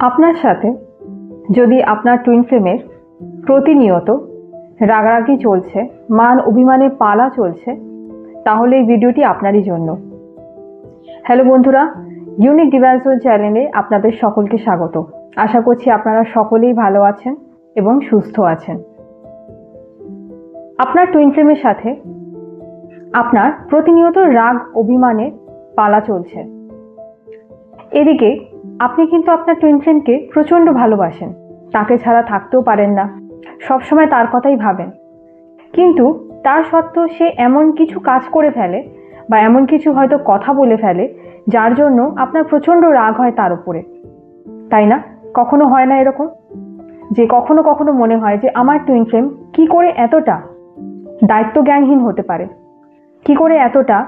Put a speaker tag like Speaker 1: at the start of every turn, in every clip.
Speaker 1: আপনার সাথে যদি আপনার টুইন ফ্লেমের প্রতিনিয়ত রাগারাগি চলছে, মান অভিমানে পালা চলছে, তাহলে এই ভিডিওটি আপনারই জন্য। হ্যালো বন্ধুরা ইউনিক ডিভাইসল চ্যানেলে আপনাদের সকলকে স্বাগত। আশা করছি আপনারা সকলেই ভালো আছেন এবং সুস্থ আছেন। আপনার টুইন ফ্লেমের সাথে আপনার প্রতিনিয়ত রাগ অভিমানে পালা চলছে। এদিকে আপনি কিন্তু আপনার টুইন ফ্লেমকে প্রচণ্ড ভালোবাসেন। তাকে ছাড়া থাকতেও পারেন না। সবসময় তার কথাই ভাবেন। কিন্তু তার সত্ত্বেও সে এমন কিছু কাজ করে ফেলে বা এমন কিছু হয়তো কথা বলে ফেলে, যার জন্য আপনার প্রচণ্ড রাগ হয় তার উপরে। তাই না? কখনো হয় না এরকম? যে কখনো কখনো মনে হয় যে, আমার টুইন ফ্লেম কি করে এতটা দায়িত্ব জ্ঞানহীন হতে পারে? কি করে এতটা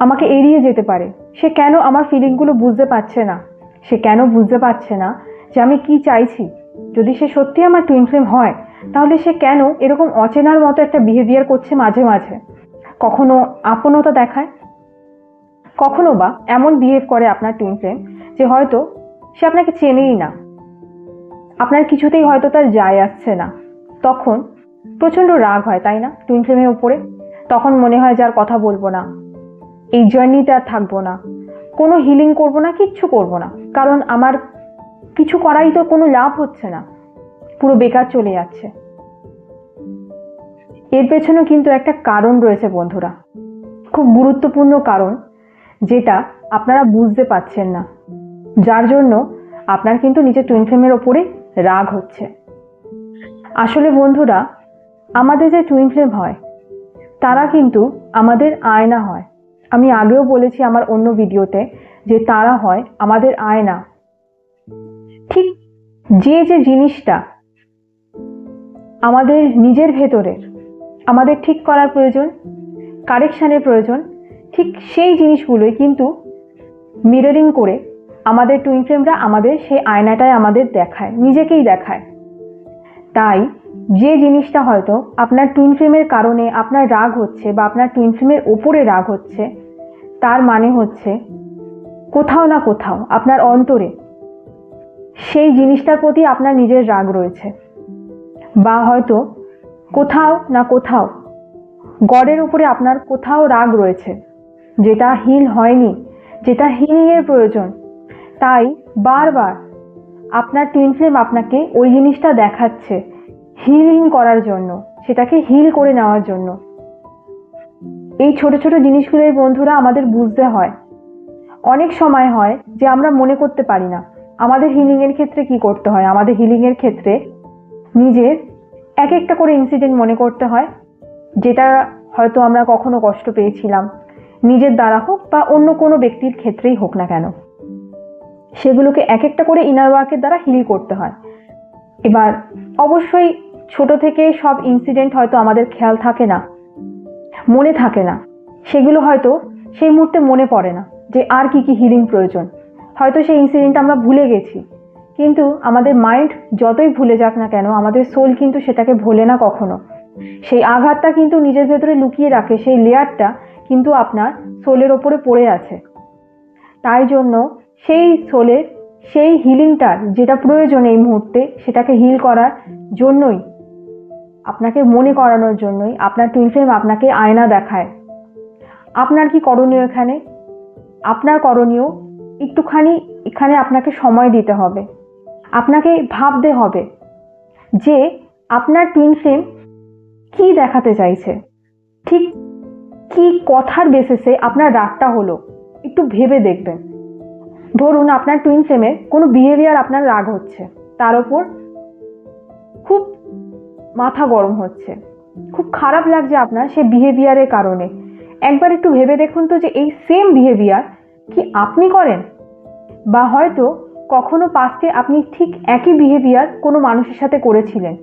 Speaker 1: আমাকে এড়িয়ে যেতে পারে? সে কেন আমার ফিলিংগুলো বুঝতে পারছে না? সে কেন বুঝতে পারছে না যে আমি কি চাইছি? যদি সে সত্যি আমার টুইন ফ্লেম হয়, তাহলে সে কেন এরকম অচেনার মতো একটা বিহেভিয়ার করছে মাঝে মাঝে? কখনো আপনতা দেখায়? কখনো বা এমন বিহেভ করে আপনার টুইন ফ্লেম যে হয়তো সে আপনাকে চেনেই না। আপনার কিছুতেই হয়তো তার যায় আসছে না। তখন প্রচণ্ড রাগ হয়, তাই না? টুইন ফ্লেমের ওপরে তখন মনে হয় যার কথা বলব না। এই জার্নিতে আর থাকব না। কোনো হিলিং করব না, কিচ্ছু করব না। কারণ আমার কিছু করাই তো কোনো লাভ হচ্ছে না। পুরো বেকার চলে যাচ্ছে। এর পেছনেও কিন্তু একটা কারণ রয়েছে বন্ধুরা। খুব গুরুত্বপূর্ণ কারণ, যেটা আপনারা বুঝতে পারছেন না। যার জন্য আপনার কিন্তু নিজের টুইন ফ্লেমের ওপরে রাগ হচ্ছে। আসলে বন্ধুরা, আমাদের যে টুইন ফ্লেম হয়, তারা কিন্তু আমাদের আয়না হয়। আমি আগেও বলেছি আমার অন্য ভিডিওতে যে তারা হয় আমাদের আয়না। ঠিক যে যে জিনিসটা আমাদের নিজের ভেতরের, আমাদের ঠিক করার প্রয়োজন, কারেকশানের প্রয়োজন, ঠিক সেই জিনিসগুলোই কিন্তু মিররিং করে আমাদের টুইন ফ্রেমরা আমাদের সেই আয়নাটায় আমাদের দেখায়, নিজেকেই দেখায়। তাই যে জিনিসটা হয়তো আপনার টুইন ফ্রেমের কারণে আপনার রাগ হচ্ছে বা আপনার টুইন ফ্রেমের ওপরে রাগ হচ্ছে তার মানে হচ্ছে, কোথাও না কোথাও আপনার অন্তরে সেই জিনিসটার প্রতি আপনার নিজের রাগ রয়েছে। বা হয়তো কোথাও না কোথাও গডের উপরে আপনার কোথাও রাগ রয়েছে, যেটা হিল হয়নি, যেটা হিলিংয়ের প্রয়োজন। তাই বারবার আপনার টুইন ফ্লেম আপনাকে ওই জিনিসটা দেখাচ্ছে হিলিং করার জন্য, সেটাকে হিল করে নেওয়ার জন্য। এই ছোট ছোট জিনিসগুলোই বন্ধুরা আমাদের বুঝতে হয়। অনেক সময় হয় যে আমরা মনে করতে পারি না, আমাদের হিলিংয়ের ক্ষেত্রে কি করতে হয়? আমাদের হিলিংয়ের ক্ষেত্রে নিজের এক একটা করে ইনসিডেন্ট মনে করতে হয়, যেটা হয়তো আমরা কখনো কষ্ট পেয়েছিলাম, নিজের দ্বারা হোক বা অন্য কোনো ব্যক্তির ক্ষেত্রেই হোক না কেন। সেগুলোকে এক একটা করে ইনার ওয়ার্কের দ্বারা হিল করতে হয়। এবার অবশ্যই ছোট থেকে সব ইনসিডেন্ট হয়তো আমাদের খেয়াল থাকে না মনে থাকে না। সেগুলো হয়তো সেই মুহূর্তে মনে পড়ে না যে আর কি কি হিলিং প্রয়োজন। হয়তো সেই ইনসিডেন্ট আমরা ভুলে গেছি। কিন্তু আমাদের মাইন্ড যতই ভুলে যাক না কেন, আমাদের সোল কিন্তু সেটাকে ভোলে না কখনো। সেই আঘাতটা কিন্তু নিজের ভেতরে লুকিয়ে রাখে, সেই লেয়ারটা কিন্তু আপনার সোলের ওপরে পড়ে আছে। তাই জন্য সেই সোলের সেই হিলিংটার যেটা প্রয়োজন এই মুহূর্তে, সেটাকে হিল করার জন্যই আপনাকে মনে করানোর জন্যই আপনার টুইন ফ্লেম আপনাকে আয়না দেখায়। আপনার কি করণীয় এখানে? আপনার করণীয় একটুখানি এখানে আপনাকে সময় দিতে হবে। আপনাকে ভাবতে হবে যে আপনার টুইন ফ্লেম কী দেখাতে চাইছে? ঠিক কি কথার বেসিসে আপনার রাগটা হলো? একটু ভেবে দেখবেন। ধরুন আপনার টুইন ফ্লেমের কোনো বিহেভিয়ার আপনার রাগ হচ্ছে। তার ওপর মাথা গরম হচ্ছে। খুব খারাপ লাগছে আপনার সে বিহেভিয়ারের কারণে। একবার একটু ভেবে দেখুন তো যে এই সেম বিহেভিয়ার কি আপনি করেন? বা হয়তো কখনো পাস্টে আপনি ঠিক একই বিহেভিয়ার কোনো মানুষের সাথে করেছিলেন।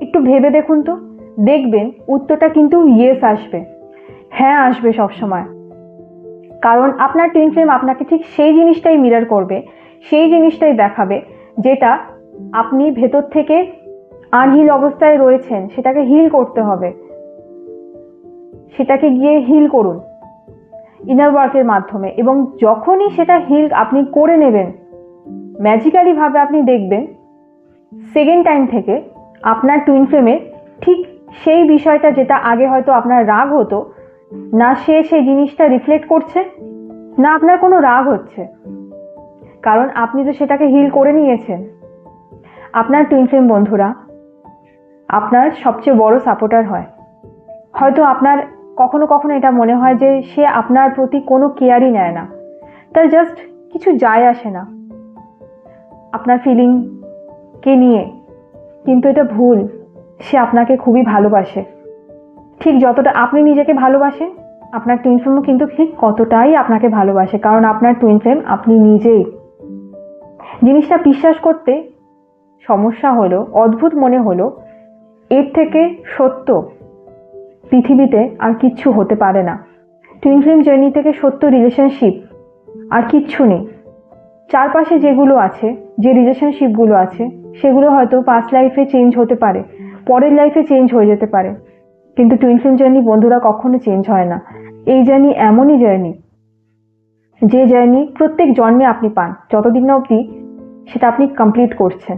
Speaker 1: একটু ভেবে দেখুন তো, দেখবেন উত্তরটা কিন্তু ইয়েস আসবে। হ্যাঁ আসবে সব সময় কারণ আপনার টুইন ফ্লেম আপনাকে ঠিক সেই জিনিসটাই মিরার করবে, সেই জিনিসটাই দেখাবে, যেটা আপনি ভেতর থেকে আনহিল অবস্থায় রয়েছেন, সেটাকে হিল করতে হবে। সেটাকে গিয়ে হিল করুন ইনার ওয়ার্কের মাধ্যমে। এবং যখনই সেটা হিল আপনি করে নেবেন ম্যাজিক্যালিভাবে আপনি দেখবেন সেকেন্ড টাইম থেকে আপনার টুইন ফ্লেমের ঠিক সেই বিষয়টা যেটা আগে হয়তো আপনার রাগ হতো, না সে সেই জিনিসটা রিফ্লেক্ট করছে, না আপনার কোনো রাগ হচ্ছে। কারণ আপনি তো সেটাকে হিল করে নিয়েছেন। আপনার টুইন ফ্লেম বন্ধুরা আপনার সবচেয়ে বড় সাপোর্টার হয়। হয়তো আপনার কখনো কখনো এটা মনে হয় যে সে আপনার প্রতি কোনো কেয়ারই নেয় না। তার জাস্ট কিছু যায় আসে না। আপনার ফিলিংকে নিয়ে কিন্তু এটা ভুল। সে আপনাকে খুবই ভালোবাসে। ঠিক যতটা আপনি নিজেকে ভালোবাসেন, আপনার টুইন ফ্লেমও কিন্তু ঠিক কতটাই আপনাকে ভালোবাসে। কারণ আপনার টুইন ফ্লেম আপনি নিজেই। জিনিসটা বিশ্বাস করতে সমস্যা হলো, অদ্ভুত মনে হলো এর থেকে সত্য। পৃথিবীতে আর কিচ্ছু হতে পারে না। টুইন ফ্লেম জার্নি থেকে সত্য রিলেশনশিপ আর কিচ্ছু নেই। চারপাশে যেগুলো আছে, যে রিলেশনশিপগুলো আছে, সেগুলো হয়তো পাস্ট লাইফে চেঞ্জ হতে পারে, পরের লাইফে চেঞ্জ হয়ে যেতে পারে। কিন্তু টুইন ফ্লেম জার্নি বন্ধুরা কখনো চেঞ্জ হয় না। এই জার্নি এমনই জার্নি যে জার্নি প্রত্যেক জন্মে আপনি পান, যতদিন না অবধি সেটা আপনি কমপ্লিট করছেন।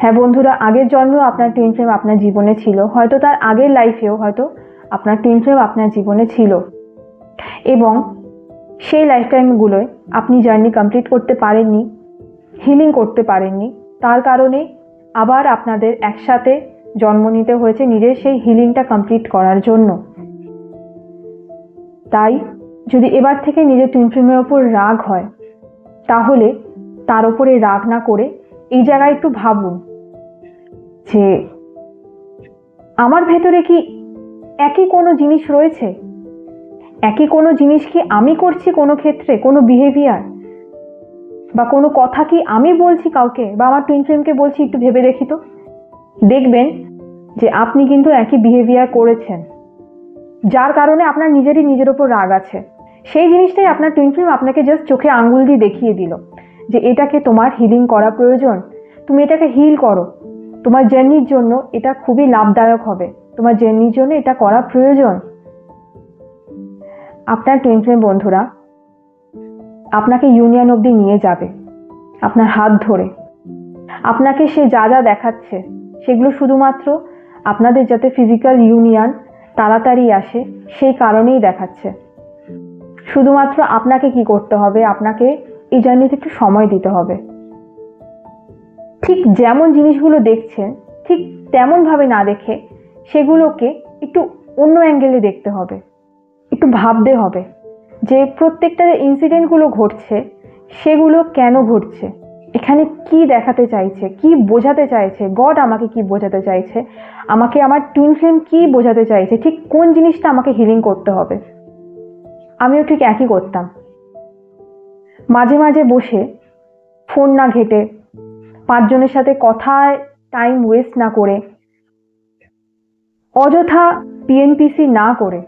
Speaker 1: হ্যাঁ বন্ধুরা, আগের জন্মেও আপনার টুইন ফ্লেম আপনার জীবনে ছিল। হয়তো তার আগের লাইফেও হয়তো আপনার টুইন ফ্লেম আপনার জীবনে ছিল। এবং সেই লাইফ টাইমগুলোয় আপনি জার্নি কমপ্লিট করতে পারেননি হিলিং করতে পারেননি। তার কারণে আবার আপনাদের একসাথে জন্ম নিতে হয়েছে নিজের সেই হিলিংটা কমপ্লিট করার জন্য। তাই যদি এবার থেকে নিজের টুইন ফ্লেমের ওপর রাগ হয়, তাহলে তার ওপরে রাগ না করে এই জায়গায় একটু ভাবুন। যে আমার ভেতরে কি একই কোনো জিনিস রয়েছে? একই কোনো জিনিস কি আমি করছি কোনো ক্ষেত্রে? কোনো বিহেভিয়ার বা কোনো কথা কি আমি বলছি কাউকে? বা আমার টুইন ফ্লেমকে বলছি একটু ভেবে দেখি তো। দেখবেন যে আপনি কিন্তু একই বিহেভিয়ার করেছেন। যার কারণে আপনার নিজেরই নিজের ওপর রাগ আছে। সেই জিনিসটাই আপনার টুইন ফ্লেম আপনাকে জাস্ট চোখে আঙ্গুল দিয়ে দেখিয়ে দিল যে এটাকে তোমার হিলিং করা প্রয়োজন। তুমি এটাকে হিল করো। তোমার জার্নির জন্য এটা খুবই লাভদায়ক হবে। তোমার জার্নির জন্য এটা করা প্রয়োজন। আপনার ফ্লেম বন্ধুরা, আপনাকে ইউনিয়ন অবধি নিয়ে যাবে। আপনার হাত ধরে। আপনাকে সে যা যা দেখাচ্ছে, সেগুলো শুধুমাত্র আপনাদের যাতে ফিজিক্যাল ইউনিয়ন তাড়াতাড়ি আসে, সেই কারণেই দেখাচ্ছে। শুধুমাত্র আপনাকে কি করতে হবে? আপনাকে এই জার্নিতে একটু সময় দিতে হবে। ঠিক যেমন জিনিসগুলো দেখছেন ঠিক তেমনভাবে না দেখে, সেগুলোকে একটু অন্য অ্যাঙ্গেলে দেখতে হবে। একটু ভাবতে হবে যে প্রত্যেকটা ইনসিডেন্টগুলো ঘটছে, সেগুলো কেন ঘটছে? এখানে কি দেখাতে চাইছে? কি বোঝাতে চাইছে? গড আমাকে কি বোঝাতে চাইছে? আমাকে আমার টুইন ফ্লেম কি বোঝাতে চাইছে? ঠিক কোন জিনিসটা আমাকে হিলিং করতে হবে? আমিও ঠিক একই করতাম। মাঝে মাঝে বসে ফোন না ঘেটে পাঁচজনের সাথে কথায় টাইম ওয়েস্ট না করে, অযথা পিএনপিসি না করে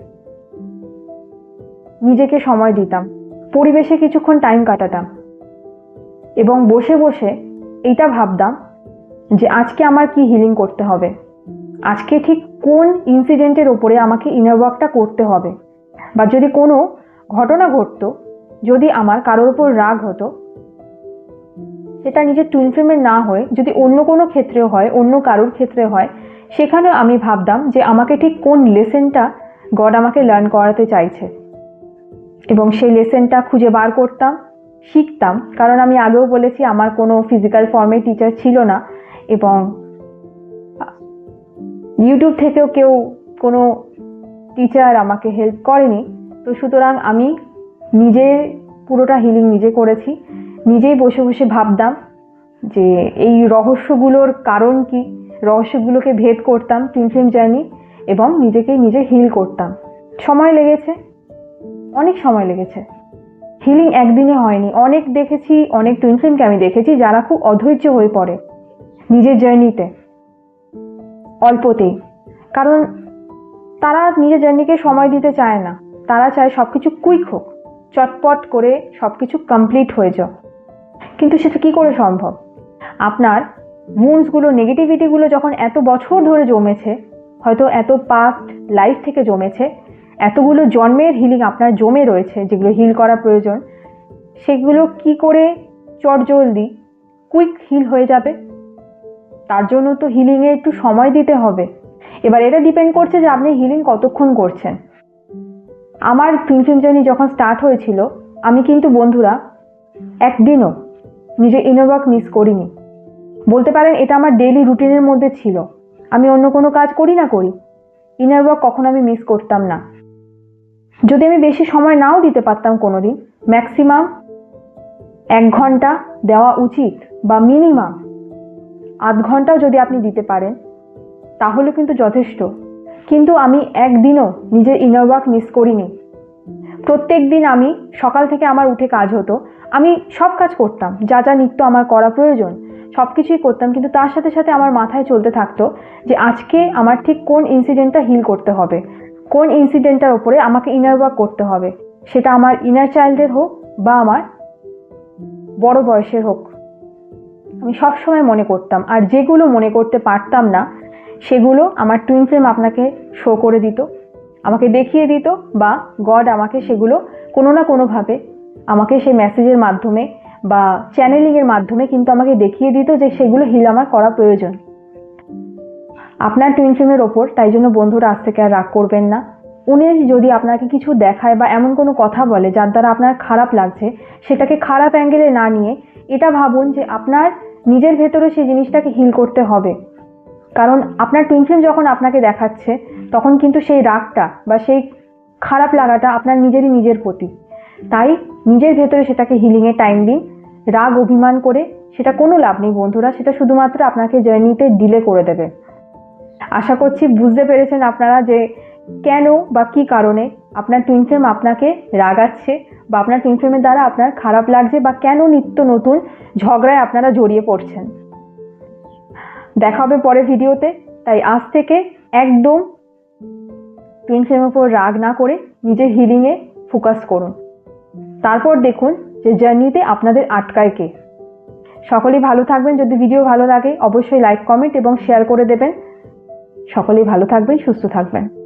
Speaker 1: নিজেকে সময় দিতাম। পরিবেশে কিছুক্ষণ টাইম কাটাতাম এবং বসে বসে এইটা ভাবতাম যে আজকে আমার কি হিলিং করতে হবে? আজকে ঠিক কোন ইনসিডেন্টের ওপরে আমাকে ইনার ওয়ার্কটা করতে হবে? বা যদি কোনো ঘটনা ঘটতো, যদি আমার কারোর ওপর রাগ হতো সেটা নিজের টুইন ফ্লেমের না হয়ে যদি অন্য কোনো ক্ষেত্রেও হয়, অন্য কারোর ক্ষেত্রে হয় সেখানে আমি ভাবতাম যে আমাকে ঠিক কোন লেসেনটা গড আমাকে লার্ন করাতে চাইছে। এবং সেই লেসেনটা খুঁজে বার করতাম, শিখতাম, কারণ আমি আগেও বলেছি আমার কোনো ফিজিক্যাল ফর্মের টিচার ছিল না এবং ইউটিউব থেকেও কেউ কোনো টিচার আমাকে হেল্প করেনি। তো সুতরাং আমি নিজে পুরোটা হিলিং নিজে করেছি। নিজেই বসে বসে ভাবতাম যে এই রহস্যগুলোর কারণ কি? রহস্যগুলোকে ভেদ করতাম টুইন ফ্লেম জার্নি, এবং নিজেকেই নিজে হিল করতাম। সময় লেগেছে, অনেক সময় লেগেছে। হিলিং একদিনে হয়নি। অনেক দেখেছি, অনেক টুইন আমি দেখেছি যারা খুব অধৈর্য হয়ে পড়ে নিজের জার্নিতে। অল্পতেই। কারণ তারা নিজের জার্নিকে সময় দিতে চায় না। তারা চায় সব কিছু কুইক হোক, চটপট করে সব কিছু কমপ্লিট হয়ে যাও কিন্তু সেটা কী করে সম্ভব? আপনার মুন্সগুলো নেগেটিভিটিগুলো যখন এত বছর ধরে জমেছে, হয়তো এত পাস্ট লাইফ থেকে জমেছে, এতগুলো জন্মের হিলিং আপনার জমে রয়েছে, যেগুলো হিল করা প্রয়োজন, সেগুলো কি করে চটজলদি কুইক হিল হয়ে যাবে? তার জন্য তো হিলিংয়ে একটু সময় দিতে হবে। এবার এটা ডিপেন্ড করছে যে আপনি হিলিং কতক্ষণ করছেন। আমার ফিল্ম ফিল্ম জার্নি যখন স্টার্ট হয়েছিল, আমি কিন্তু বন্ধুরা, একদিনও নিজের ইনার ওয়ার্ক মিস করিনি। বলতে পারেন এটা আমার ডেইলি রুটিনের মধ্যে ছিল। আমি অন্য কোনো কাজ করি না করি। ইনার ওয়ার্ক কখনো আমি মিস করতাম না। যদি আমি বেশি সময় নাও দিতে পারতাম কোনো দিন ম্যাক্সিমাম এক ঘণ্টা দেওয়া উচিত বা মিনিমাম আধ ঘন্টাও যদি আপনি দিতে পারেন, তাহলে কিন্তু যথেষ্ট। কিন্তু আমি একদিনও নিজের ইনার ওয়ার্ক মিস করিনি। প্রত্যেক দিন আমি সকাল থেকে আমার উঠে কাজ হতো আমি সব কাজ করতাম, যা যা নিত্য আমার করা প্রয়োজন সব কিছুই করতাম, কিন্তু তার সাথে সাথে আমার মাথায় চলতে থাকতো যে আজকে আমার ঠিক কোন ইনসিডেন্টটা হিল করতে হবে, কোন ইনসিডেন্টটার ওপরে আমাকে ইনার ওয়ার্ক করতে হবে, সেটা আমার ইনার চাইল্ডের হোক বা আমার বড় বয়সের হোক। আমি সবসময় মনে করতাম, আর যেগুলো মনে করতে পারতাম না, সেগুলো আমার টুইন ফ্রেম আপনাকে শো করে দিত, আমাকে দেখিয়ে দিত বা গড আমাকে সেগুলো কোনো না কোনোভাবে আমাকে সেই মেসেজের মাধ্যমে বা চ্যানেলিংয়ের মাধ্যমে কিন্তু আমাকে দেখিয়ে দিত যে সেগুলো হিল আমার করা প্রয়োজন। আপনার টুইন ওপর, তাই জন্য বন্ধুরা আজ থেকে আর রাগ করবেন না। উনি যদি আপনাকে কিছু দেখায় বা এমন কোনো কথা বলে যার দ্বারা আপনার খারাপ লাগছে, সেটাকে খারাপ অ্যাঙ্গেলে না নিয়ে এটা ভাবুন যে আপনার নিজের ভেতরে সেই জিনিসটাকে হিল করতে হবে। কারণ আপনার টুইন যখন আপনাকে দেখাচ্ছে, তখন কিন্তু সেই রাগটা বা সেই খারাপ লাগাটা আপনার নিজেরই নিজের প্রতি। তাই নিজের ভেতরে সেটাকে হিলিংয়ে টাইম দিন, রাগ, অভিমান করে সেটা কোনো লাভ নেই বন্ধুরা, সেটা শুধুমাত্র আপনাকে জার্নিতে ডিলে করে দেবে। আশা করছি বুঝতে পেরেছেন আপনারা যে কেন বা কি কারণে আপনার টুইন ফ্রেম আপনাকে রাগাচ্ছে বা আপনার টুইন ফ্রেমের দ্বারা আপনার খারাপ লাগছে বা কেন নিত্য নতুন ঝগড়ায় আপনারা জড়িয়ে পড়ছেন। দেখা হবে পরের ভিডিওতে, তাই আজ থেকে একদম টুইন ফ্রেমের উপর রাগ না করে নিজের হিলিংয়ে ফোকাস করুন। তারপর দেখুন যে জার্নিতে আপনাদের আটকায় কে। সকলেই ভালো থাকবেন, যদি ভিডিও ভালো লাগে, অবশ্যই লাইক কমেন্ট এবং শেয়ার করে দেবেন। সকলেই ভালো থাকবেন, সুস্থ থাকবেন।